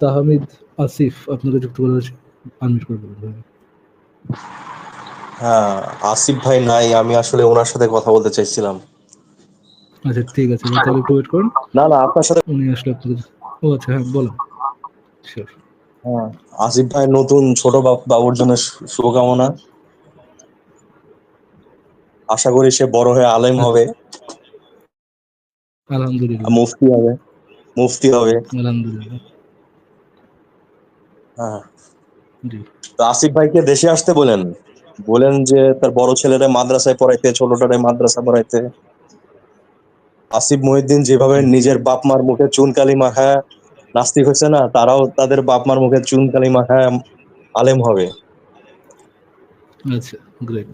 তাহমিদ আসিফ আপনাকে যুক্ত করে রয়েছে আনমিউট করে বলুন হ্যাঁ আসিফ ভাই নাই আমি আসলে ওনার সাথে কথা বলতে চাইছিলাম। আচ্ছা ঠিক আছে তাহলে একটু ওয়েট করুন। না না আপনার সাথে উনি আসলে আপনাদের ও আচ্ছা হ্যাঁ বলুন। হ্যাঁ। আসিফ ভাই নতুন ছোট বাব- বাবুর জন্য শুভকামনা। আশা করি সে বড় হয়ে আলেম হবে। আলহামদুলিল্লাহ। মুফতি হবে। মুফতি হবে। আলহামদুলিল্লাহ। তো আসিফ ভাইকে দেশে আসতে বলেন। বলেন যে তার বড় ছেলেরা মাদ্রাসায় পড়াইতে ছোটটারে মাদ্রাসা পড়াইতে। আসিফ মহিউদ্দিন যেভাবে নিজের বাপ মার মুখে চুনকালি মাখায় নাস্তিক হয়েছে না তারাও তাদের বাপ মার মুখে চুনকালি মাখায় আলেম হবে। আচ্ছা গ্রেট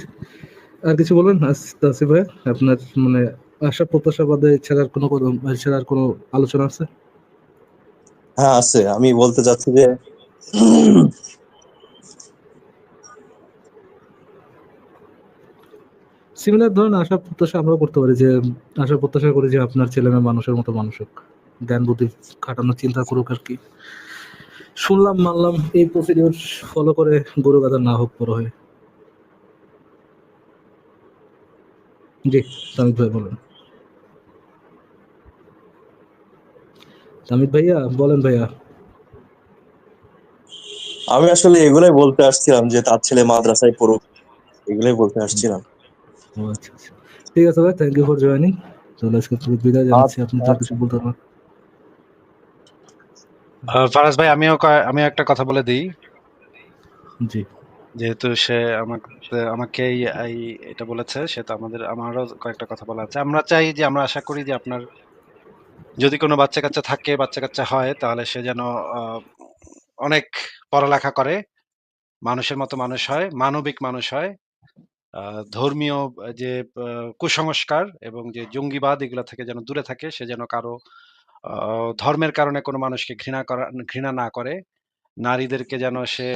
আর কিছু বলবেন আস- আসিফ ভাই? আপনার মানে আশা প্রত্যাশা বাদে ছাড়ার কোনো কোনো ছাড়ার কোনো আলোচনা আছে? হ্যাঁ আছে। আমি বলতে চাচ্ছি যে সিমিলার ধরনের আশা প্রত্যাশা আমরাও করতে পারি যে, আশা প্রত্যাশা করি যে আপনার ছেলে মেয়ে মানুষের মতো মানুষ হোক। জ্ঞান বুদ্ধি খাটানোর চিন্তা করুক আর কি। শুনলাম, মানলাম এই প্রসিডিওর ফলো করে গরু গাদা না হোক বড় হয়ে। জি তামিদ ভাই বলেন। তামিদ ভাইয়া, বলেন ভাইয়া। আমি আসলে এগুলাই বলতে আসছিলাম যে তার ছেলে মাদ্রাসায় পড়ুক এগুলাই বলতে আসছিলাম। আচ্ছা আচ্ছা। ঠিক আছে ভাই থ্যাংক ইউ ফর জয়েনিং তাহলে আজকে তুমি বিদায় জানাচ্ছি আপনি তো আর কিছু বলতে পারবেন ফারাজ ভাই আমিও আমিও একটা কথা বলে দিই। জি। যেহেতু সে আমাকে আমাকে এই- এটা বলেছে সে তো আমাদের আমারও কয়েকটা কথা বলা আছে। আমরা চাই যে আমরা আশা করি যে আপনার যদি কোনো বাচ্চা কাচ্চা থাকে বাচ্চা কাচ্চা হয় তাহলে সে যেন আহ, অনেক পড়ালেখা করে, মানুষের মতো মানুষ হয়, মানবিক মানুষ হয়। ধর্মীয় যে কুসংস্কার এবং যে, জঙ্গিবাদ এগুলো থেকে যেন দূরে থাকে, সে যেন কারও ধর্মের কারণে কোনো মানুষকে ঘৃণা করা, ঘৃণা না করে। নারীদেরকে যেন সে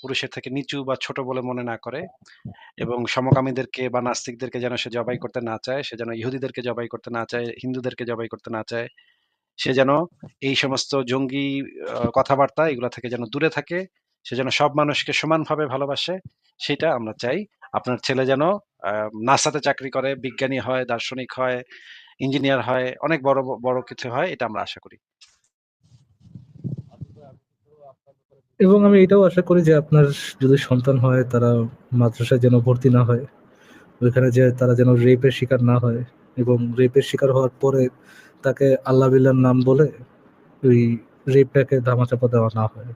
পুরুষের থেকে নিচু বা ছোট বলে মনে না করে এবং সমকামীদেরকে বা নাস্তিকদেরকে যেন সে জবাই করতে না চায়, সে যেন ইহুদিদেরকে জবাই করতে না চায়, হিন্দুদেরকে জবাই করতে না চায়। সে যেন এই সমস্ত জঙ্গি কথাবার্তা এগুলো থেকে যেন দূরে থাকে, সে যেন সব মানুষকে সমানভাবে ভালোবাসে, সেটা আমরা চাই। আপনার ছেলে যেন নাসাতে চাকরি করে, বিজ্ঞানী হয়, দার্শনিক হয়, ইঞ্জিনিয়ার হয়, অনেক বড় বড় কিছু হয়, এটা আমরা আশা করি। এবং আমি এটাও আশা করি যে আপনার যদি সন্তান হয়, তারা মাদ্রাসায় যেন ভর্তি না হয়, ওইখানে যে তারা যেন রেপের শিকার না হয়, এবং রেপের শিকার হওয়ার পরে তাকে আল্লাহ বিল্লার নাম বলে ওই রেপটাকে ধামাচাপা দেওয়া না হয়।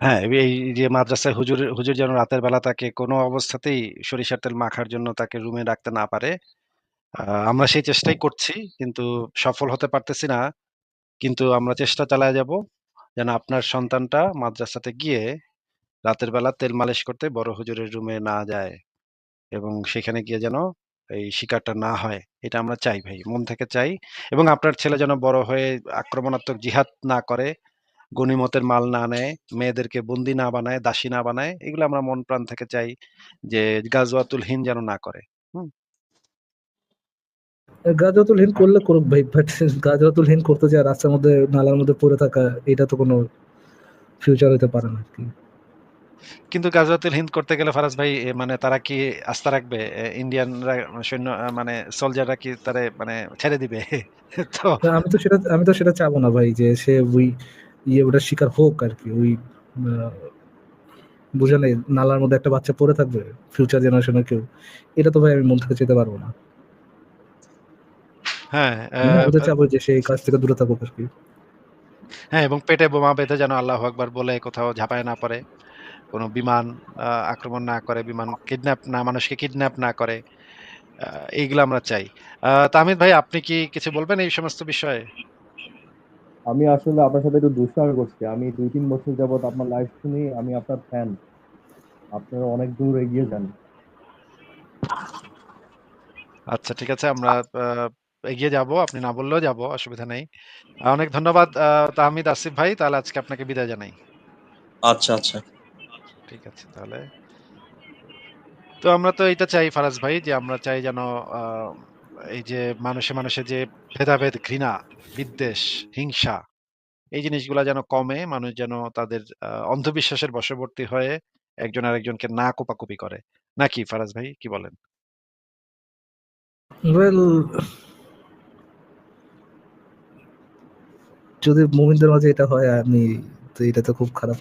হ্যাঁ এই- যে মাদ্রাসায় হুজুর হুজুর যেন রাতের বেলা তাকে কোনো অবস্থাতেই সরিষার তেল মাখার জন্য তাকে রুমে রাখতে না পারে আমরা সেই চেষ্টাই করছি, কিন্তু সফল হতে পারতেছি না। কিন্তু আমরা চেষ্টা চালায় যাব যেন আপনার সন্তানটা মাদ্রাসাতে গিয়ে রাতের বেলা তেল মালিশ করতে বড় হুজুরের রুমে না যায় এবং সেখানে গিয়ে যেন এই শিকারটা না হয়, এটা আমরা চাই ভাই, মন থেকে চাই। এবং আপনার ছেলে যেন বড় হয়ে আক্রমণাত্মক জিহাদ না করে গনিমতের মাল না নেয়, মেয়েদেরকে বন্দি না বানায়, দাসী না বানায়, এগুলো আমরা মন প্রাণ থেকে চাই যে গাজওয়াতুল হিন্দ যেন না করে গাজরাতুল হিন্দ করলে করুক ভাই বাট গাজরাতুল হিন্দ করতে যায় রাস্তার মধ্যে, নালার মধ্যে পড়ে থাকা, এটা তো কোনো ফিউচার হতে পারে না আর কি। কিন্তু গাজওয়াতুল হিন্দ করতে গেলে ফারাজ ভাই মানে তারা কি আস্থা রাখবে? ইন্ডিয়ানরা সৈন্য মানে সোলজাররা কি তারে মানে ছেড়ে দিবে? তো আমি তো সেটা আমি তো সেটা চাবো না ভাই যে সে ওই ইয়ে ওটা শিকার হোক আর কি। ওই বুঝে নেই নালার মধ্যে একটা বাচ্চা পড়ে থাকবে ফিউচার জেনারেশনের কেউ। এটা তো ভাই আমি মন থেকে যেতে পারব না। হ্যাঁ ওদের চাবো যে সে এই কাজ থেকে দূরে থাকুক আর কি। হ্যাঁ এবং পেটে বোমা বেঁধে যেন আল্লাহ আকবার বলে কোথাও ঝাঁপায় না পড়ে। কোনো বিমান আক্রমণ না করে বিমান কিডন্যাপ না মানুষকে কিডন্যাপ না করে এইগুলো আমরা চাই। আহ, তাহমিদ ভাই আপনি কি কিছু বলবেন এই সমস্ত বিষয়ে? আমি আসলে আপনার সাথে একটু দুষ্টামি করছি। আমি দুই তিন বছর যাবত আপনার লাইভ শুনি আমি আপনার ফ্যান আপনারা অনেক দূর এগিয়ে যান। আচ্ছা ঠিক আছে আমরা আহ, এগিয়ে যাব। আপনি না বললেও যাব অসুবিধা নেই। অনেক ধন্যবাদ তাহমিদ আসিফ ভাই তাহলে আজকে আপনাকে বিদায় জানাই। আচ্ছা আচ্ছা। ঠিক আছে তাহলে তো আমরা তো এটা চাই ফারাজ ভাই যে আমরা চাই যেন এই যে মানুষে মানুষে যে ভেদাভেদ ঘৃণা বিদ্বেষ হিংসা এই জিনিসগুলা যেন কমে, মানুষ যেন তাদের অন্ধবিশ্বাসের বশবর্তী হয়ে একজন আরেকজনকে না কোপাকুপি করে। নাকি ফারাজ ভাই কি বলেন? ওয়েল যদি মুমিনদের মাঝে এটা হয় আমি তো এটা তো খুব খারাপ।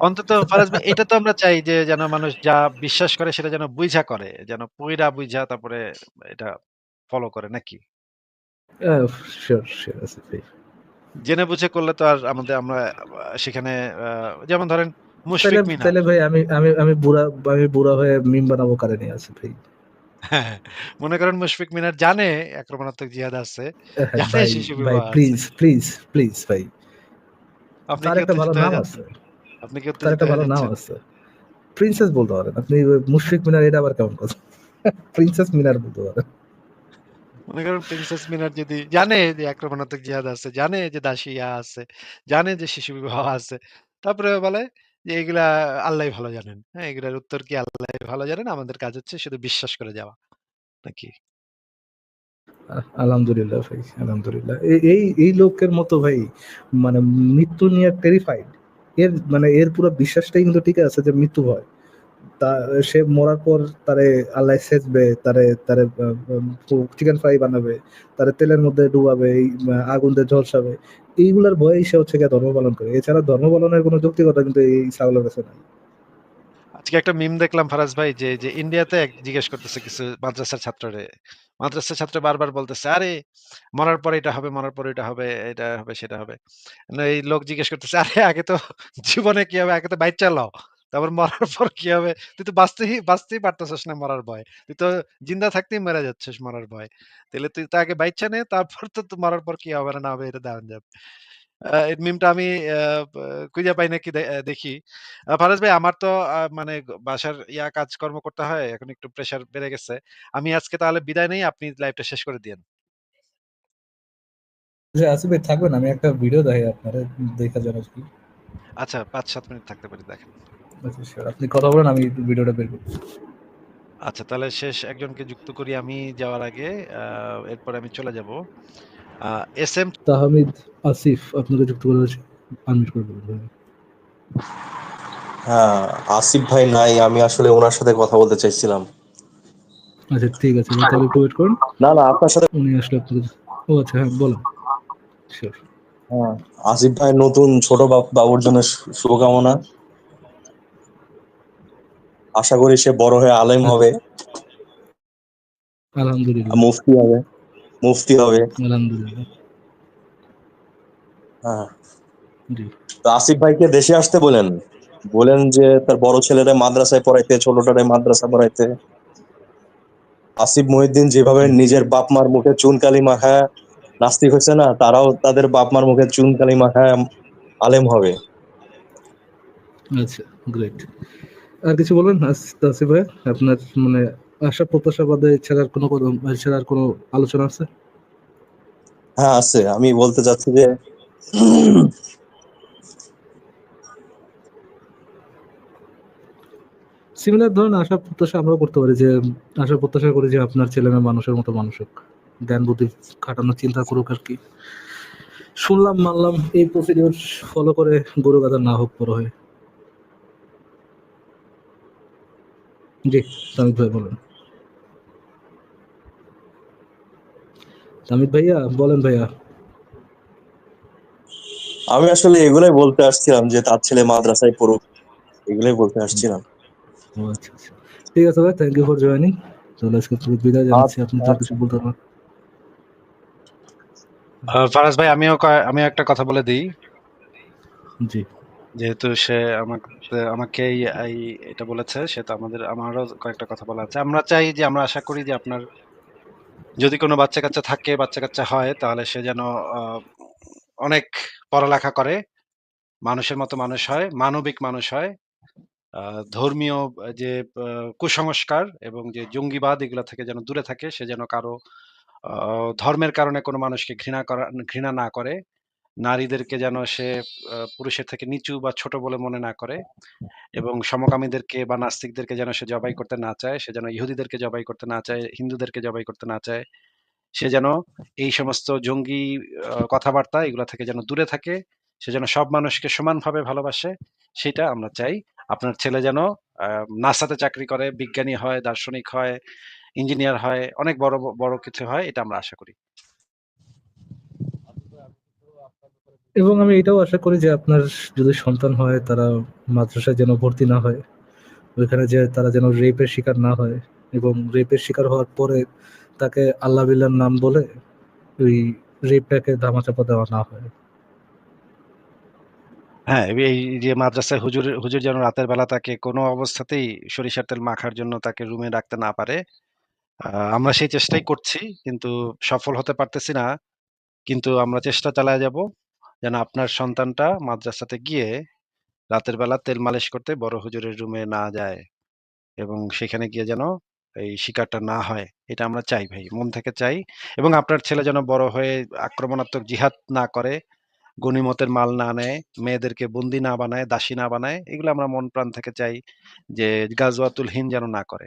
অন্তত এটা তো আমরা চাই যে যেন মানুষ যা বিশ্বাস করে সেটা যেন বুইঝা করে। যেন পইড়া বুইঝা তারপরে এটা ফলো করে নাকি? জেনে বুঝে করলে তো আর আমাদের আমরা সেখানে যেমন ধরেন মুশফিক মিনার তাইলে ভাই আমি আমি আমি বুড়া আমি বুড়া হয়ে মিম বানাবো কারে নিয়ে আসিফ ভাই। হ্যাঁ, মনে করেন মুশফিক মিনার জানে আক্রমণাত্মক জিহাদ আছে। হ্যাঁ, জানে শিশু বিবাহ আছে। প্লিজ, প্লিজ, প্লিজ ভাই। আপনি তার কি একটা ভালো নাম আছে। আপনি কি তার একটা ভালো নাম আছে। প্রিন্সেস বলতে পারেন। আপনি মুশফিক মিনার এটা আবার কেমন কথা? প্রিন্সেস মিনার বলতে পারেন। মনে করেন প্রিন্সেস মিনার যদি জানে যে আক্রমণাত্মক জিহাদ আছে, জানে যে দাসী ইয়া আছে, জানে যে শিশু বিবাহ আছে। তারপরেও বলে যে এগুলা আল্লাহই ভালো জানেন। হ্যাঁ, এগুলার উত্তর কি আল্লাহ ভালো জানেন। আমাদের কাজ হচ্ছে শুধু বিশ্বাস করে যাওয়া। নাকি? আলহামদুলিল্লাহ ভাই, আলহামদুলিল্লাহ। এই এই এই লোকের মতো ভাই মানে মৃত্যু নিয়ে টেরিফাইড। এর মানে এর পুরো বিশ্বাসটাই কিন্তু ঠিক আছে যে মৃত্যু হয় তা সে মরার পর তারে আল্লাহ সেচবে, তারে তারে চিকেন ফ্রাই বানাবে, তারে তেলের মধ্যে ডুবাবে, আগুন দিয়ে ঝলসাবে। এইগুলার ভয়েই সে হচ্ছে গিয়ে ধর্ম পালন করে। এছাড়া ধর্ম পালনের কোনো যৌক্তিকতা কিন্তু এই ছাগলের কাছে নাই। আজকে একটা মিম দেখলাম ফারাজ ভাই যে, যে ইন্ডিয়াতে জিজ্ঞেস করতেছে কিছু মাদ্রাসার ছাত্ররে। মাদ্রাসার ছাত্র বারবার বলতেছে, "আরে মরার পরে এটা হবে, মরার পরে এটা হবে, এটা হবে, সেটা হবে।" এই লোক জিজ্ঞেস করতেছে, "আরে আগে তো জীবনে কি হবে? আগে তো বাইচ্চা লও। তারপর মরার পর কি হবে? তুই তো বাঁচতেই বাঁচতেই পারতেছিস না মরার ভয় তুই তো জিন্দা থাকতেই মারা যাচ্ছিস মরার ভয় তাইলে তুই তো আগে বাইচ্চা নে তারপর তো মরার পর কি হবে না হবে এটা দেখান যাবে।" এই মিমটা আমি খুঁজে পাই নাকি দেখি। ফারাজ ভাই আমার তো মানে বাসার ইয়া কাজকর্ম করতে হয়। এখন একটু প্রেশার বেড়ে গেছে। আমি আজকে তাহলে বিদায় নেই। আপনি লাইভটা শেষ করে দিয়েন। যে আসিফ ভাই থাকবেন আমি একটা ভিডিও দেখাই আপনারে দেখা যান আরকি। আচ্ছা ৫-৭ মিনিট থাকতে পারি দেখেন। আচ্ছা আপনি কথা বলেন আমি ভিডিওটা বের করব। আচ্ছা তাহলে শেষ একজনকে যুক্ত করি আমি যাওয়ার আগে। এরপরে আমি চলে যাব। এস এম তাহমিদ আসিফ আপনাকে যুক্ত করে। আনমিউট করে ভাই। হ্যাঁ, আসিফ ভাই নাই। আমি আসলে উনার সাথে কথা বলতে চাইছিলাম। আচ্ছা ঠিক আছে তাহলে একটু ওয়েট করুন। না, না আপনার সাথে উনি আসলে আপনাকে ও আচ্ছা হ্যাঁ বলেন। হ্যাঁ, আসিফ ভাই নতুন ছোট বাব বাবুর জন্য শুভকামনা। আশা করি সে বড় হয়ে আলেম আচ্ছা। হবে। আলহামদুলিল্লাহ। মুফতি হবে মুফতি হবে। আলহামদুলিল্লাহ। হ্যাঁ। তো আসিফ ভাইকে দেশে আসতে বলেন। বলেন যে তার বড় ছেলেরে মাদ্রাসায় পড়াইতে, ছোটটারে মাদ্রাসা পড়াইতে। আসিফ মহিউদ্দিন যেভাবে নিজের বাপ-মার মুখে চুনকালি মাখায়া নাস্তিক হইছে না, তারাও তাদের বাপ-মার মুখে চুনকালি মাখায়া আলেম হবে। আচ্ছা গ্রেট। আর কিছু বলবেন আস আসিফ ভাই? আপনার মানে আশা প্রত্যাশা বাদে এছাড়া আর কোনো আর কোনো আলোচনা আছে? হ্যাঁ, আছে। আমি বলতে চাচ্ছি যে সিমিলার ধরনের আশা প্রত্যাশা আমরাও করতে পারি যে আশা প্রত্যাশা করি যে আপনার ছেলেমেয়ে মানুষের মতো মানুষ হোক। জ্ঞান বুদ্ধি খাটানোর চিন্তা করুক আর কি শুনলাম মানলাম এই প্রসিডিউর ফলো করে গরু গাধা না হোক বড় হয়ে। জি, তামিদ ভাই বলেন। তামিদ ভাইয়া বলেন ভাইয়া। আমি আসলে এগুলাই বলতে আসছিলাম যে তার ছেলে মাদ্রাসায় পড়ুক। এগুলাই বলতে আসছিলাম। আচ্ছা, আচ্ছা। ঠিক আছে ভাই থ্যাংক ইউ ফর জয়েনিং। তাহলে আজকে বিদায় জানাচ্ছি। আপনি তো আর কিছু বলতে পারবেন? ফারাজ ভাই আমিও আমিও একটা কথা বলে দেই। জি। যেহেতু সে আমাকে আমাকে এই এই এটা বলেছে সে তো আমাদের আমারও কয়েকটা কথা বলা আছে। আমরা চাই যে আমরা আশা করি যে আপনার যদি কোনো বাচ্চা-কাচ্চা থাকে, বাচ্চা-কাচ্চা হয় তাহলে সে যেন অনেক পড়ালেখা করে, মানুষের মতো মানুষ হয়, মানবিক মানুষ হয়। ধর্মীয় যে কুসংস্কার এবং যে জঙ্গিবাদ এগুলো থেকে যেন দূরে থাকে। সে যেন কারও ধর্মের কারণে কোনো মানুষকে ঘৃণা করা ঘৃণা না করে। নারীদেরকে যেন সে পুরুষের থেকে নিচু বা ছোট বলে মনে না করে এবং সমকামীদেরকে বা নাস্তিকদেরকে যেন সে জবাই করতে না চায়। সে যেন ইহুদিদেরকে জবাই করতে না চায়, হিন্দুদেরকে জবাই করতে না চায়। সে যেন এই সমস্ত জঙ্গি কথাবার্তা এগুলো থেকে যেন দূরে থাকে সে যেন সব মানুষকে সমানভাবে ভালোবাসে সেটা আমরা চাই আপনার ছেলে যেন নাসাতে চাকরি করে বিজ্ঞানী হয় দার্শনিক হয় ইঞ্জিনিয়ার হয় অনেক বড় বড় কিছু হয় এটা আমরা আশা করি এবং আমি এটাও আশা করি যে আপনার যদি সন্তান হয়, তারা মাদ্রাসায় যেন ভর্তি না হয়, ওইখানে যে তারা যেন রেপের শিকার না হয় এবং রেপের শিকার হওয়ার পরে তাকে আল্লাহ বিল্লার নাম বলে ওই রেপটাকে ধামাচাপা দেওয়া না হয়। হ্যাঁ এই যে মাদ্রাসায় হুজুর হুজুর যেন রাতের বেলা তাকে কোনো অবস্থাতেই সরিষার তেল মাখার জন্য তাকে রুমে রাখতে না পারে আমরা সেই চেষ্টাই করছি, কিন্তু সফল হতে পারতেছি না, কিন্তু আমরা চেষ্টা চালায় যাব। যেন আপনার সন্তানটা মাদ্রাসাতে গিয়ে রাতের বেলা তেল মালিশ করতে বড় হুজুরের রুমে না যায় এবং সেখানে গিয়ে যেন এই শিকারটা না হয়। এটা আমরা চাই ভাই, মন থেকে চাই এবং আপনার ছেলে যেন বড় হয়ে আক্রমণাত্মক জিহাদ না করে গনিমতের মাল না নেয়, মেয়েদেরকে বন্দি না বানায়, দাসী না বানায়, এগুলো আমরা মন প্রাণ থেকে চাই যে গাজওয়াতুল হিন্দ যেন না করে।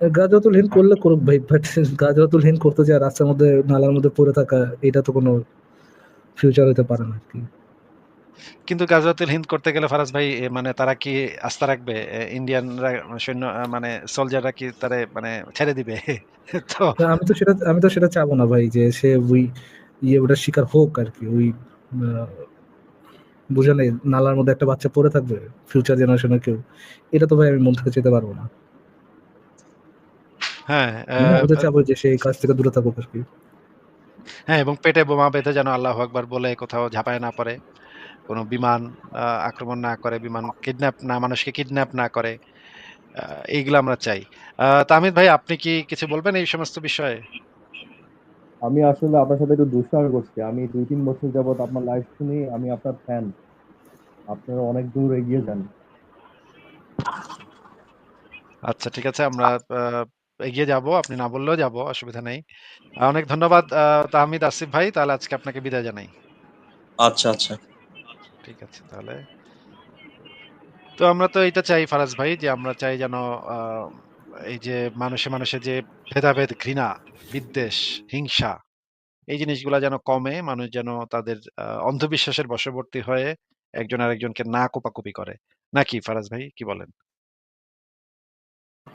গাজওয়াতুল হিন্দ করলে করুক ভাই বাট গাজওয়াতুল হিন্দ করতে যায় রাস্তার মধ্যে নালার মধ্যে পড়ে থাকা এটা তো কোনো ফিউচার হতে পারে না কি। কিন্তু গাজওয়াতুল হিন্দ করতে গেলে ফারাজ ভাই মানে তারা কি আস্থা রাখবে? ইন্ডিয়ানরা সৈন্য মানে সোলজাররা কি তারে মানে ছেড়ে দিবে? তো আমি তো সেটা আমি তো সেটা চাবো না ভাই যে সে ওই ইয়ে ওটা শিকার হোক আর কি ওই বুঝে নেই নালার মধ্যে একটা বাচ্চা পড়ে থাকবে ফিউচার জেনারেশনের কেউ এটা তো ভাই আমি মন থেকে যেতে পারব না। হ্যাঁ আমি চাবো যে সে কাজ থেকে দূরে থাকুক আর কি হ্যাঁ এবং পেটে বোমা বেঁধে যেন আল্লাহ আকবার বলে কোথাও ঝাঁপায় না পড়ে কোনো বিমান আক্রমণ না করে বিমান কিডন্যাপ না মানুষকে কিডন্যাপ না করে এইগুলো আমরা চাই। তামিদ ভাই আপনি কি কিছু বলবেন এই সমস্ত বিষয়ে? আমি আসলে আপনার সাথে একটু দুষ্টামি করছি। আমি দুই তিন বছর যাবত আপনার লাইভ শুনি আমি আপনার ফ্যান আপনারা অনেক দূর এগিয়ে যান। আচ্ছা ঠিক আছে আমরা আহ, এগিয়ে যাব আপনি না বললেও যাব অসুবিধা নেই। অনেক ধন্যবাদ তাহমিদ আসিফ ভাই তাহলে আজকে আপনাকে বিদায় জানাই। আচ্ছা আচ্ছা। ঠিক আছে তাহলে। তো আমরা তো এটা চাই ফারাজ ভাই যে আমরা চাই যেন এই যে মানুষে মানুষে যে ভেদাভেদ ঘৃণা বিদ্বেষ হিংসা এই জিনিসগুলা যেন কমে মানুষ যেন তাদের অন্ধবিশ্বাসের বশবর্তী হয়ে একজন আরেকজনকে না কোপাকুপি করে। নাকি ফারাজ ভাই কি বলেন?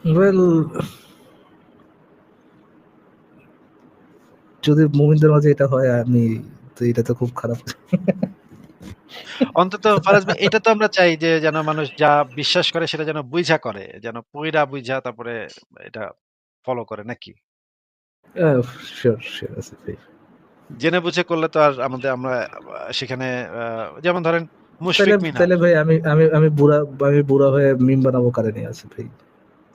ওয়েল যদি মুমিনদের মাঝে এটা হয় আমি তো এটা তো খুব খারাপ। অন্তত ফারাজ ভাই এটা তো আমরা চাই যে যেন মানুষ যা বিশ্বাস করে সেটা যেন বুঝা করে যেন পইরা বুঝা তারপরে এটা ফলো করে নাকি? জেনে বুঝে করলে তো আর আমাদের আমরা সেখানে আহ, যেমন ধরেন মুশফিক মিনা। তাহলে ভাই আমি আমি আমি বুড়া আমি বুড়া হয়ে মিম বানাবো কারে নিয়ে আছে ভাই?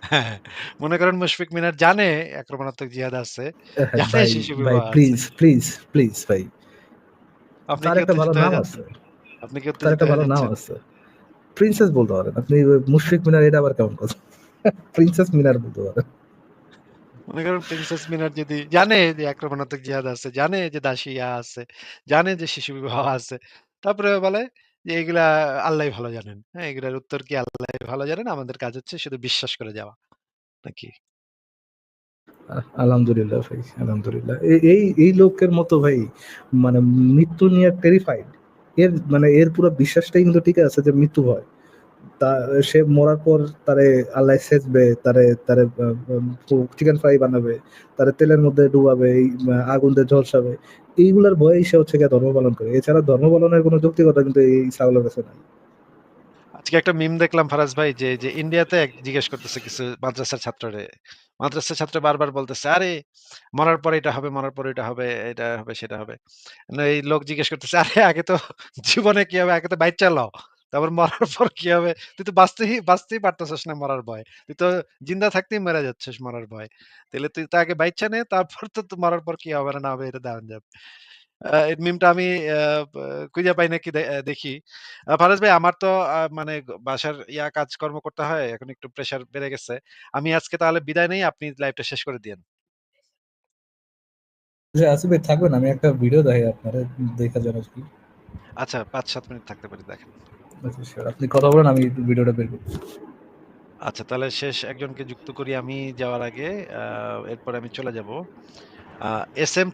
হ্যাঁ, মনে করেন মুশফিক মিনার জানে আক্রমণাত্মক জিহাদ আছে। হ্যাঁ, জানে ভাই শিশু ভাই বিবাহ আছে। প্লিজ প্লিজ প্লিজ ভাই। আপনি তার কি একটা ভালো উত্তেজিত হয়ে নাম যাচ্ছেন আছে। আপনি কি তার উত্তেজিত একটা হয়ে ভালো নাম যাচ্ছেন আছে। প্রিন্সেস বলতে পারেন। আপনি মুশফিক মিনার এটা আবার কেমন কথা? প্রিন্সেস মিনার বলতে পারেন। মনে করেন প্রিন্সেস মিনার যদি জানে যে আক্রমণাত্মক জিহাদ আছে জানে যে দাসী ইয়া আছে জানে যে শিশু বিবাহ আছে তারপরে বলে যে এগুলা আল্লাহ ভালো জানেন। হ্যাঁ এগুলার উত্তর কি আল্লাহ ভালো জানেন? আমাদের কাজ হচ্ছে শুধু বিশ্বাস করে যাওয়া। নাকি? আলহামদুলিল্লাহ ভাই, আলহামদুলিল্লাহ। এই এই লোকের মতো ভাই মানে মৃত্যু নিয়ে টেরিফাইড এর মানে এর পুরো বিশ্বাসটাই কিন্তু ঠিক আছে যে মৃত্যু তা সে মরার পর তারে আল্লাহ সেচবে তারে তারে চিকেন ফ্রাই বানাবে, তারে তেলের মধ্যে ডুবাবে আগুন দিয়ে ঝলসাবে। এইগুলার ভয়ে সে হচ্ছে গিয়ে ধর্ম পালন করে। এছাড়া ধর্ম পালনের কোনো যৌক্তিকতা কিন্তু এই ছাগলের কাছে নাই। আজকে একটা মিম দেখলাম ফারাজ ভাই, যে যে ইন্ডিয়াতে জিজ্ঞেস করতেছে কিছু মাদ্রাসার ছাত্ররে। মাদ্রাসার ছাত্র বারবার বলতেছে, আরে, মরার পরে এটা হবে, মরার পরে এটা হবে এটা হবে, সেটা হবে। এই লোক জিজ্ঞেস করতেছে, আরে, আগে তো জীবনে কি হবে? আগে তো বাইক চালাও। তারপর মরার পর কি হবে? তুই তো বাঁচতেই বাঁচতেই পারতেছিস না মরার ভয়। তুই তো জিন্দা থাকতেই মেরা যাচ্ছিস মরার ভয়। তাহলে তুই তো আগে বাইক চানে তারপর তো তো মরার পর কি হবে না না হবে এটা দেওয়া যাবে। এই মিমটা আমি খুঁজে পাই নাকি দেখি। ফারাজ ভাই আমার তো মানে বাসার ইয়া কাজকর্ম করতে হয় এখন একটু প্রেসার বেড়ে গেছে। আমি আজকে তাহলে বিদায় নেই আপনি লাইভটা শেষ করে দিন আসিফ ভাই থাকবেন আমি একটা ভিডিও দেখাই আপনারা দেখা যান কি। আচ্ছা পাঁচ সাত মিনিট থাকতে পারি দেখেন। আচ্ছা, আপনি কথা বলেন, আমি ভিডিওটা বের করব আচ্ছা তাহলে শেষ একজনকে যুক্ত করি আমি যাওয়ার আগে। এরপরে আমি চলে যাব। S M